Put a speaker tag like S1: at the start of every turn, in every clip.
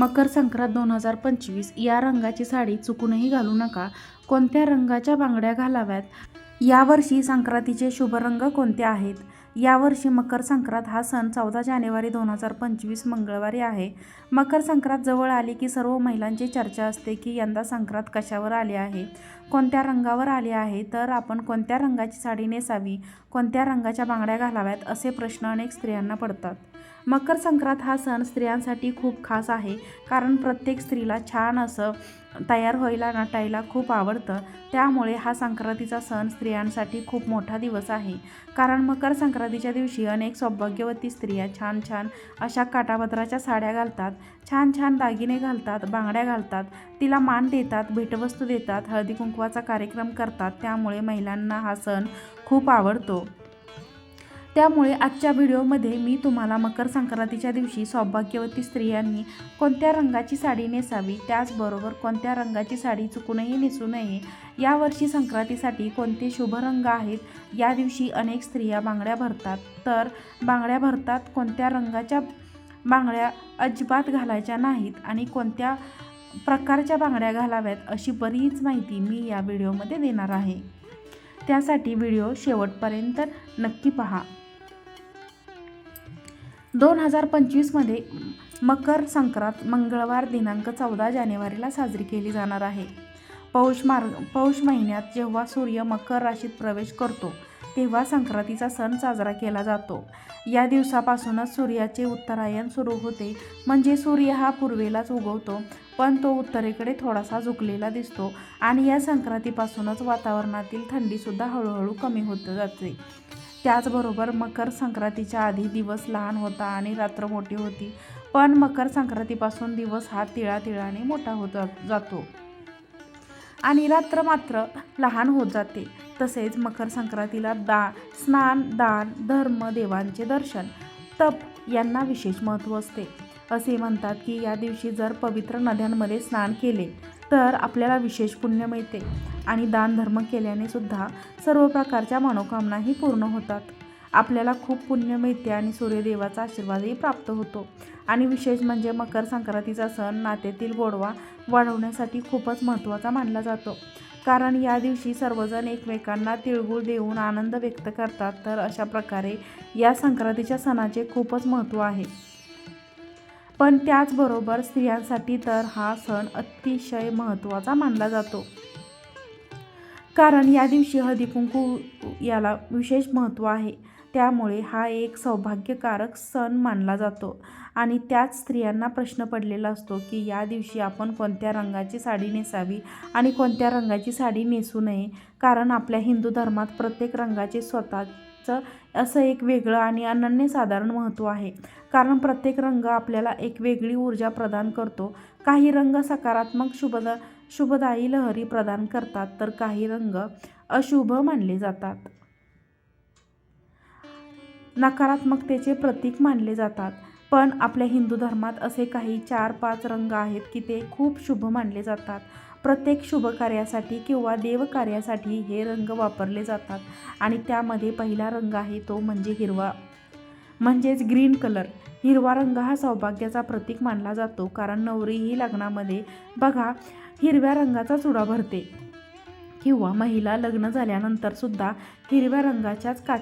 S1: मकर संक्रांत दोन हजार पंचवीस या रंगाची साडी चुकूनही घालू नका. कोणत्या रंगाच्या बांगड्या घालाव्यात? यावर्षी संक्रांतीचे शुभ रंग कोणते आहेत? यावर्षी मकर संक्रांत हा सण चौदा जानेवारी दोन हजार पंचवीस मंगळवारी आहे. मकर संक्रांत जवळ आली की सर्व महिलांची चर्चा असते की यंदा संक्रांत कशावर आली आहे? कोणत्या रंगावर आले आहे तर आपण कोणत्या रंगाची साडी नेसावी कोणत्या रंगाच्या बांगड्या घालाव्यात असे प्रश्न अनेक स्त्रियांना पडतात. मकर संक्रांत हा सण स्त्रियांसाठी खूप खास आहे कारण प्रत्येक स्त्रीला छान असं तयार व्हायला नटायला खूप आवडतं. त्यामुळे हा संक्रांतीचा सण स्त्रियांसाठी खूप मोठा दिवस आहे कारण मकर संक्रांतीच्या दिवशी अनेक सौभाग्यवती स्त्रिया छान छान अशा काटापत्राच्या साड्या घालतात छान छान दागिने घालतात बांगड्या घालतात तिला मान देतात भेटवस्तू देतात हळदी कुंकवाचा कार्यक्रम करतात त्यामुळे महिलांना हा सण खूप आवडतो. त्यामुळे आजच्या व्हिडिओमध्ये मी तुम्हाला मकर संक्रांतीच्या दिवशी सौभाग्यवती स्त्रियांनी कोणत्या रंगाची साडी नेसावी त्याचबरोबर कोणत्या रंगाची साडी चुकूनही नेसू नये यावर्षी संक्रांतीसाठी कोणते शुभ रंग आहेत या दिवशी अनेक स्त्रिया बांगड्या भरतात. तर बांगड्या भरतात कोणत्या रंगाच्या? बांगड्या अजिबात घालायच्या नाहीत आणि कोणत्या प्रकारच्या बांगड्या घालाव्यात अशी बरीच माहिती मी या व्हिडिओमध्ये देणार आहे. त्यासाठी व्हिडिओ शेवटपर्यंत नक्की पहा. दोन हजार पंचवीसमध्ये मकर संक्रांत मंगळवार दिनांक चौदा जानेवारीला साजरी केली जाणार आहे. पौष मार्ग पौष महिन्यात जेव्हा सूर्य मकर राशीत प्रवेश करतो तेव्हा संक्रांतीचा सण साजरा केला जातो. या दिवसापासूनच सूर्याचे उत्तरायण सुरू होते. म्हणजे सूर्य हा पूर्वेलाच उगवतो. पण तो उत्तरेकडे थोडासा झुकलेला दिसतो आणि या संक्रांतीपासूनच वातावरणातील थंडीसुद्धा हळूहळू कमी होत जाते. त्याचबरोबर मकर संक्रांतीच्या आधी दिवस लहान होता आणि रात्र मोठी होती पण मकर संक्रांतीपासून दिवस हा तिळातिळाने मोठा होत जातो. आणि रात्र मात्र लहान होत जाते तसेच मकर संक्रांतीला दा स्नान दान धर्म देवांचे दर्शन तप यांना विशेष महत्त्व असते. असे म्हणतात की या दिवशी जर पवित्र नद्यांमध्ये स्नान केले तर आपल्याला विशेष पुण्य मिळते आणि दानधर्म केल्याने सुद्धा सर्व प्रकारच्या मनोकामनाही पूर्ण होतात. आपल्याला खूप पुण्य मिळते आणि सूर्यदेवाचा आशीर्वादही प्राप्त होतो. आणि विशेष म्हणजे मकर संक्रांतीचा सण नात्यातील गोडवा वाढवण्यासाठी खूपच महत्त्वाचा मानला जातो. कारण या दिवशी सर्वजण एकमेकांना तिळगुळ देऊन आनंद व्यक्त करतात तर अशा प्रकारे या संक्रांतीच्या सणाचे खूपच महत्त्व आहे. पण त्याचबरोबर स्त्रियांसाठी तर हा सण अतिशय महत्त्वाचा मानला जातो. कारण या दिवशी हळदीकुंकू याला विशेष महत्त्व आहे. त्यामुळे हा एक सौभाग्यकारक सण मानला जातो. आणि त्याच स्त्रियांना प्रश्न पडलेला असतो की या दिवशी आपण कोणत्या रंगाची साडी नेसावी आणि कोणत्या रंगाची साडी नेसू नये? कारण आपल्या हिंदू धर्मात प्रत्येक रंगाचे स्वतःचं असं एक वेगळं आणि अनन्यसाधारण महत्त्व आहे. कारण प्रत्येक रंग आपल्याला एक वेगळी ऊर्जा प्रदान करतो. काही रंग सकारात्मक शुभदा शुभदायी लहरी प्रदान करतात तर काही रंग अशुभ मानले जातात. नकारात्मकतेचे प्रतीक मानले जातात. पण आपल्या हिंदू धर्मात असे काही चार पाच रंग आहेत की ते खूप शुभ मानले जातात. प्रत्येक शुभ कार्यासाठी किंवा देवकार्यासाठी हे रंग वापरले जातात आणि त्यामध्ये पहिला रंग आहे तो म्हणजे हिरवा. म्हणजेच ग्रीन कलर. हिरवा रंग हा सौभाग्याचा प्रतीक मानला जातो कारण नवरी ही लग्नामध्ये बघा हिरव्या रंगाचा चुडा भरते. किंवा महिला लग्न झाल्यानंतर सुद्धा हिरव्या रंगाच्याच का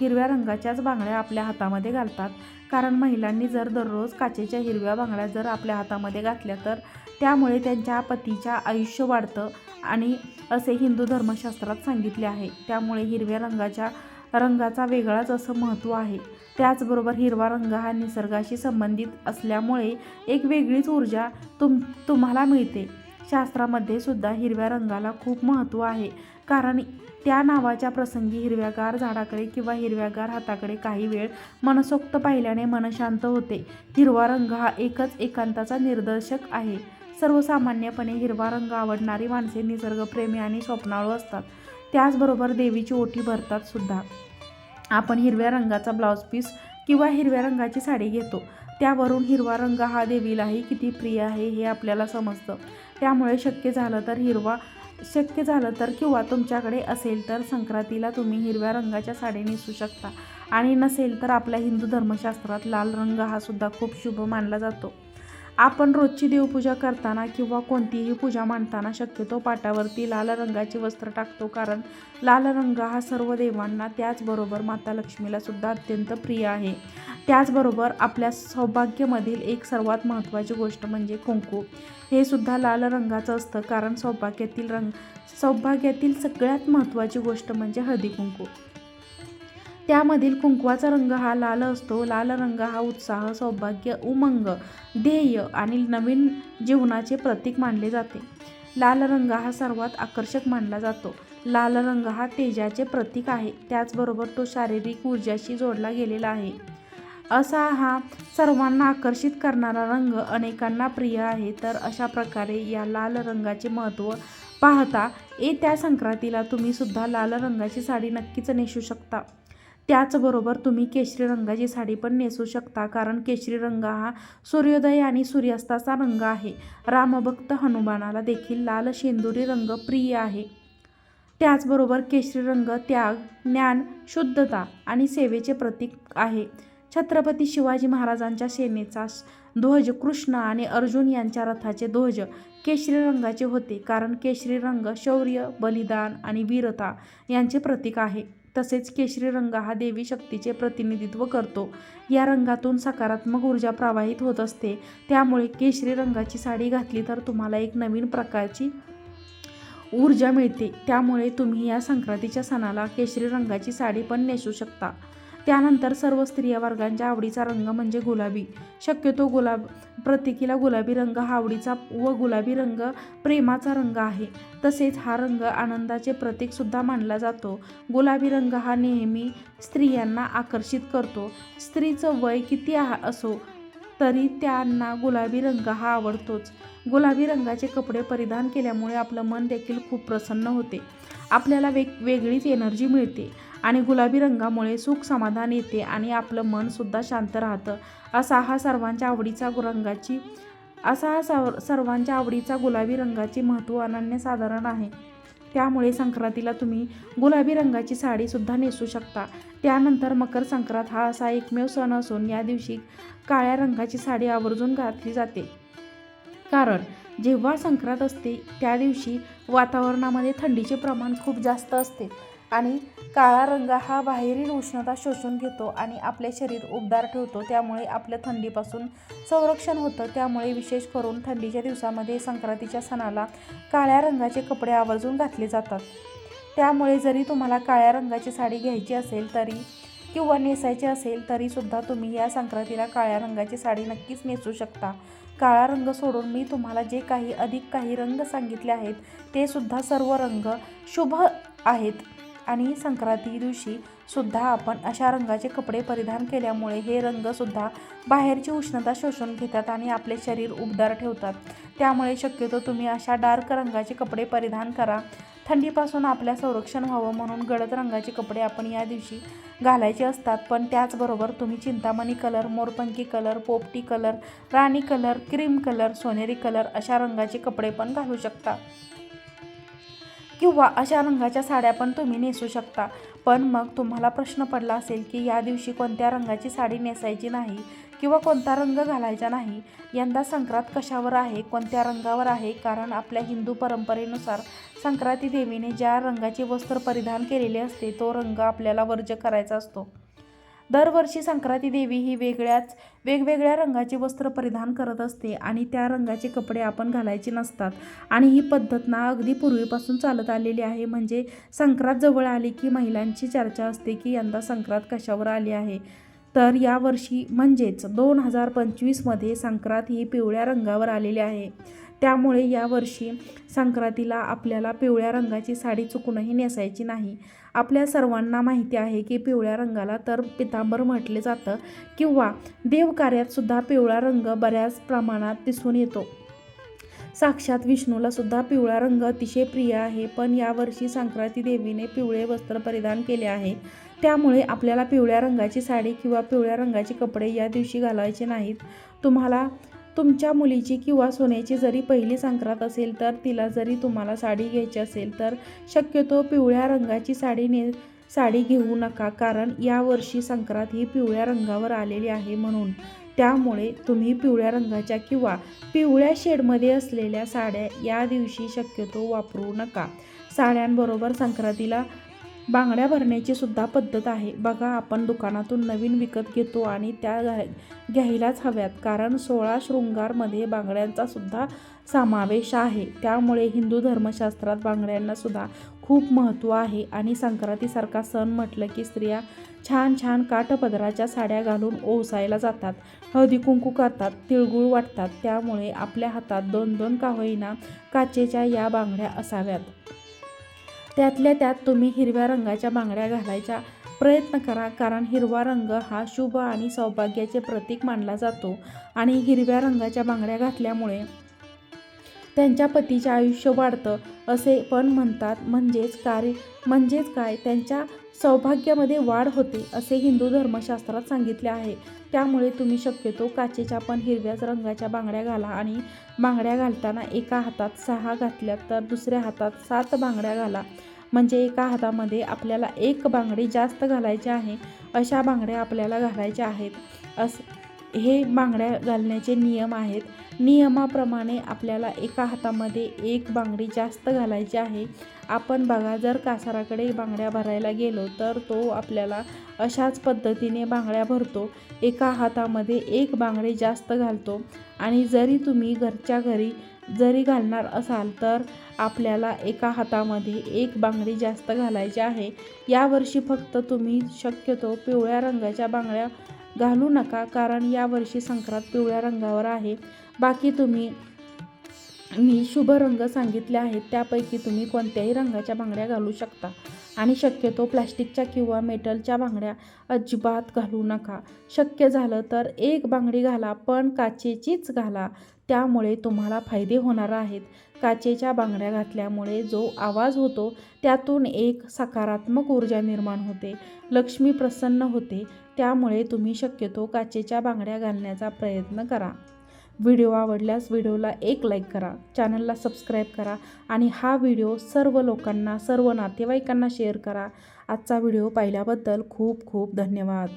S1: हिरव्या रंगाच्याच बांगड्या आपल्या हातामध्ये घालतात. कारण महिलांनी जर दररोज काचेच्या हिरव्या बांगड्या जर आपल्या हातामध्ये घातल्या तर त्यामुळे त्यांच्या पतीच्या आयुष्य वाढतं. आणि असे हिंदू धर्मशास्त्रात सांगितले आहे. त्यामुळे हिरव्या रंगाच्या रंगाचा वेगळाच असं महत्त्व आहे. त्याचबरोबर हिरवा रंग हा निसर्गाशी संबंधित असल्यामुळे एक वेगळीच ऊर्जा तुम तुम्हाला मिळते. शास्त्रामध्ये सुद्धा हिरव्या रंगाला खूप महत्त्व आहे. कारण त्या नावाच्या प्रसंगी हिरव्यागार झाडाकडे किंवा हिरव्यागार हाताकडे काही वेळ मनसोक्त पाहिल्याने मन शांत होते. हिरवा रंग हा एकच एकांताचा निर्देशक आहे. सर्वसामान्यपणे हिरवा रंग आवडणारी माणसे निसर्गप्रेमी आणि स्वप्नाळू असतात. त्याचबरोबर देवीची ओटी भरतात सुद्धा. आपण हिरव्या रंगाचा ब्लाऊज पीस किंवा हिरव्या रंगाची साडी घेतो. त्यावरून हिरवा रंग हा देवीलाही किती प्रिय आहे हे आपल्याला समजतं. त्यामुळे शक्य झालं तर हिरवा शक्य झालं तर किंवा तुमच्याकडे असेल तर संक्रांतीला तुम्ही हिरव्या रंगाच्या साडी नेसू शकता. आणि नसेल तर आपल्या हिंदू धर्मशास्त्रात लाल रंग हा सुद्धा खूप शुभ मानला जातो. आपण रोजची देवपूजा करताना किंवा कोणतीही पूजा मांडताना शक्यतो पाटावरती लाल रंगाचे वस्त्र टाकतो कारण लाल रंग हा सर्व देवांना त्याचबरोबर माता लक्ष्मीला सुद्धा अत्यंत प्रिय आहे. त्याचबरोबर आपल्या सौभाग्यामधील एक सर्वात महत्त्वाची गोष्ट म्हणजे कुंकू. हे सुद्धा लाल रंगाचं असतं कारण सौभाग्यातील रंग सौभाग्यातील सगळ्यात महत्त्वाची गोष्ट म्हणजे हळदी कुंकू. त्यामधील कुंकवाचा रंग हा लाल असतो. लाल रंग हा उत्साह सौभाग्य उमंग ध्येय आणि नवीन जीवनाचे प्रतीक मानले जाते. लाल रंग हा सर्वात आकर्षक मानला जातो. लाल रंग हा तेजाचे प्रतीक आहे. त्याचबरोबर तो शारीरिक ऊर्जाशी जोडला गेलेला आहे. असा हा सर्वांना आकर्षित करणारा रंग अनेकांना प्रिय आहे. तर अशा प्रकारे या लाल रंगाचे महत्त्व पाहता येत्या संक्रांतीला तुम्ही सुद्धा लाल रंगाची साडी नक्कीच नेसू शकता. त्याचबरोबर तुम्ही केशरी रंगाची साडी पण नेसू शकता कारण केशरी रंग हा सूर्योदय आणि सूर्यास्ताचा रंग आहे. रामभक्त हनुमानाला देखील लाल शेंदुरी रंग प्रिय आहे. त्याचबरोबर केशरी रंग त्याग ज्ञान शुद्धता आणि सेवेचे प्रतीक आहे. छत्रपती शिवाजी महाराजांच्या सेनेचा ध्वज कृष्ण आणि अर्जुन यांच्या रथाचे ध्वज केशरी रंगाचे होते कारण केशरी रंग शौर्य बलिदान आणि वीरता यांचे प्रतीक आहे. तसेच केशरी रंग हा देवी शक्तीचे प्रतिनिधित्व करतो. या रंगातून सकारात्मक ऊर्जा प्रवाहित होत असते. त्यामुळे केशरी रंगाची साडी घातली तर तुम्हाला एक नवीन प्रकारची ऊर्जा मिळते. त्यामुळे तुम्ही या संक्रांतीच्या सणाला केशरी रंगाची साडी पण नेसू शकता. त्यानंतर सर्व स्त्रिया वर्गांच्या आवडीचा रंग म्हणजे गुलाबी. शक्यतो गुलाब प्रत्येकीला गुलाबी रंग हा आवडीचा व गुलाबी रंग प्रेमाचा रंग आहे. तसेच हा रंग आनंदाचे प्रतीकसुद्धा मानला जातो. गुलाबी रंग हा नेहमी स्त्रियांना आकर्षित करतो. स्त्रीचं वय किती असो तरी त्यांना गुलाबी रंग हा आवडतोच. गुलाबी रंगाचे कपडे परिधान केल्यामुळे आपलं मन देखील खूप प्रसन्न होते. आपल्याला वेग वेगळीच एनर्जी मिळते. आणि गुलाबी रंगामुळे सुख समाधान येते आणि आपलं मनसुद्धा शांत राहतं. असा हा सर्वांच्या आवडीचा रंगाची असा हा सर्व सर्वांच्या आवडीचा गुलाबी रंगाचे महत्त्व अनन्यसाधारण आहे. त्यामुळे संक्रांतीला तुम्ही गुलाबी रंगाची साडीसुद्धा नेसू शकता. त्यानंतर मकर संक्रांत हा असा एकमेव सण असून या दिवशी काळ्या रंगाची साडी आवर्जून घातली जाते. कारण जेव्हा संक्रांत असते त्या दिवशी वातावरणामध्ये थंडीचे प्रमाण खूप जास्त असते. आणि काळा रंग हा बाहेरील उष्णता शोषून घेतो आणि आपले शरीर उबदार ठेवतो. त्यामुळे आपल्या थंडीपासून संरक्षण होतं. त्यामुळे विशेष करून थंडीच्या दिवसामध्ये संक्रांतीच्या सणाला काळ्या रंगाचे कपडे आवर्जून घातले जातात. त्यामुळे जरी तुम्हाला काळ्या रंगाची साडी घ्यायची असेल तरी किंवा नेसायची असेल तरीसुद्धा तुम्ही या संक्रांतीला काळ्या रंगाची साडी नक्कीच नेसू शकता. काळा रंग सोडून मी तुम्हाला जे काही अधिक काही रंग सांगितले आहेत ते सुद्धा सर्व रंग शुभ आहेत. आणि संक्रांती दिवशी सुद्धा आपण अशा रंगाचे कपडे परिधान केल्यामुळे हे रंगसुद्धा बाहेरची उष्णता शोषून घेतात आणि आपले शरीर उबदार ठेवतात. त्यामुळे शक्यतो तुम्ही अशा डार्क रंगाचे कपडे परिधान करा. थंडीपासून आपल्या संरक्षण व्हावं म्हणून गडद रंगाचे कपडे आपण या दिवशी घालायचे असतात. पण त्याचबरोबर तुम्ही चिंतामणी कलर मोरपंखी कलर पोपटी कलर राणी कलर क्रीम कलर सोनेरी कलर अशा रंगाचे कपडे पण घालू शकता. किंवा अशा रंगाच्या साड्या पण तुम्ही नेसू शकता. पण मग तुम्हाला प्रश्न पडला असेल की या दिवशी कोणत्या रंगाची साडी नेसायची नाही किंवा कोणता रंग घालायचा नाही? यंदा संक्रांत कशावर आहे कोणत्या रंगावर आहे? कारण आपल्या हिंदू परंपरेनुसार संक्रांती देवीने ज्या रंगाचे वस्त्र परिधान केलेले असते तो रंग आपल्याला वर्ज करायचा असतो. दरवर्षी संक्रांती देवी ही वेगळ्याच वेगवेगळ्या रंगाचे वस्त्र परिधान करत असते आणि त्या रंगाचे कपडे आपण घालायचे नसतात. आणि ही पद्धत ना अगदी पूर्वीपासून चालत आलेली आहे. म्हणजे संक्रांत जवळ आली की महिलांची चर्चा असते की यंदा संक्रांत कशावर आली आहे. तर यावर्षी म्हणजेच दोन हजार पंचवीसमध्ये संक्रांत ही पिवळ्या रंगावर आलेली आहे. त्यामुळे यावर्षी संक्रांतीला आपल्याला पिवळ्या रंगाची साडी चुकूनही नेसायची नाही. आपल्या सर्वांना माहिती आहे की पिवळ्या रंगाला तर पितांबर म्हटले जातं किंवा देवकार्यातसुद्धा पिवळा रंग बऱ्याच प्रमाणात दिसून येतो. साक्षात विष्णूला सुद्धा पिवळा रंग अतिशय प्रिय आहे पण यावर्षी संक्रांती देवीने पिवळे वस्त्र परिधान केले आहे. त्यामुळे आपल्याला पिवळ्या रंगाची साडी किंवा पिवळ्या रंगाचे कपडे या दिवशी घालायचे नाहीत. तुम्हाला तुमच्या मुलीची किंवा सोन्याची जरी पहिली संक्रांत असेल तर तिला जरी तुम्हाला साडी घ्यायची असेल तर शक्यतो पिवळ्या रंगाची साडी ने साडी घेऊ नका. कारण यावर्षी संक्रांत ही पिवळ्या रंगावर आलेली आहे म्हणून. त्यामुळे तुम्ही पिवळ्या रंगाच्या किंवा पिवळ्या शेडमध्ये असलेल्या साड्या या दिवशी शक्यतो वापरू नका. साड्यांबरोबर संक्रांतीला बांगड्या भरण्याची सुद्धा पद्धत आहे. बघा आपण दुकानातून नवीन विकत घेतो आणि त्या घ्या घ्यायलाच हव्यात. कारण सोळा शृंगारमध्ये बांगड्यांचा सुद्धा समावेश आहे. त्यामुळे हिंदू धर्मशास्त्रात बांगड्यांना सुद्धा खूप महत्त्व आहे. आणि संक्रांतीसारखा सण म्हटलं की स्त्रिया छान छान काठपदराच्या साड्या घालून ओसायला जातात. हळदी कुंकू करतात तिळगुळ वाटतात. त्यामुळे आपल्या हातात दोन दोन का होईना काचेच्या या बांगड्या असाव्यात. त्यातल्या त्यात तुम्ही हिरव्या रंगाच्या बांगड्या घालायचा प्रयत्न करा कारण हिरवा रंग हा शुभ आणि सौभाग्याचे प्रतीक मानला जातो. आणि हिरव्या रंगाच्या बांगड्या घातल्यामुळे त्यांच्या पतीचे आयुष्य वाढतं असे पण म्हणतात. म्हणजेच कार्य म्हणजेच काय? त्यांच्या सौभाग्यामध्ये वाढ होते असे हिंदू धर्मशास्त्रात सांगितले आहे. त्यामुळे तुम्ही शक्यतो काचेच्या पण हिरव्याच रंगाच्या बांगड्या घाला आणि बांगड्या घालताना एका हातात सहा घातल्या तर दुसऱ्या हातात सात बांगड्या घाला. म्हणजे एका हातामध्ये आपल्याला एक बांगडी जास्त घालायची आहे अशा बांगड्या आपल्याला घालायच्या आहेत. असं हे बांगड्या घालण्याचे नियम आहेत. नियमाप्रमाणे आपल्याला एका हातामध्ये एक बांगडी जास्त घालायची आहे. आपण बघा जर कासाराकडे बांगड्या भरायला गेलो तर तो आपल्याला अशाच पद्धतीने बांगड्या भरतो. एका हातामध्ये एक बांगडी जास्त घालतो. आणि जरी तुम्ही घरच्या घरी जरी घालणार असाल तर आपल्याला एका हातामध्ये एक बांगडी जास्त घालायची आहे. यावर्षी फक्त तुम्ही शक्यतो पिवळ्या रंगाच्या बांगड्या घालू नका कारण यावर्षी संक्रांत पिवळ्या रंगावर आहे. बाकी तुम्ही मी शुभ रंग सांगितले आहेत त्यापैकी तुम्ही कोणत्याही रंगाच्या बांगड्या घालू शकता. आणि शक्यतो प्लॅस्टिकच्या किंवा मेटलच्या बांगड्या अजिबात घालू नका. शक्य झालं तर एक बांगडी घाला पण काचेचीच घाला. त्यामुळे तुम्हाला फायदे होणार आहेत. काचेच्या बांगड्या घातल्यामुळे जो आवाज होतो त्यातून एक सकारात्मक ऊर्जा निर्माण होते. लक्ष्मी प्रसन्न होते. त्यामुळे तुम्ही शक्यतो काचेच्या बांगड्या घालण्याचा प्रयत्न करा. व्हिडिओ आवडल्यास व्हिडिओला एक लाईक करा चॅनलला सबस्क्राईब करा आणि हा व्हिडिओ सर्व लोकांना सर्व नातेवाईकांना शेअर करा. आजचा व्हिडिओ पाहिल्याबद्दल खूप खूप धन्यवाद.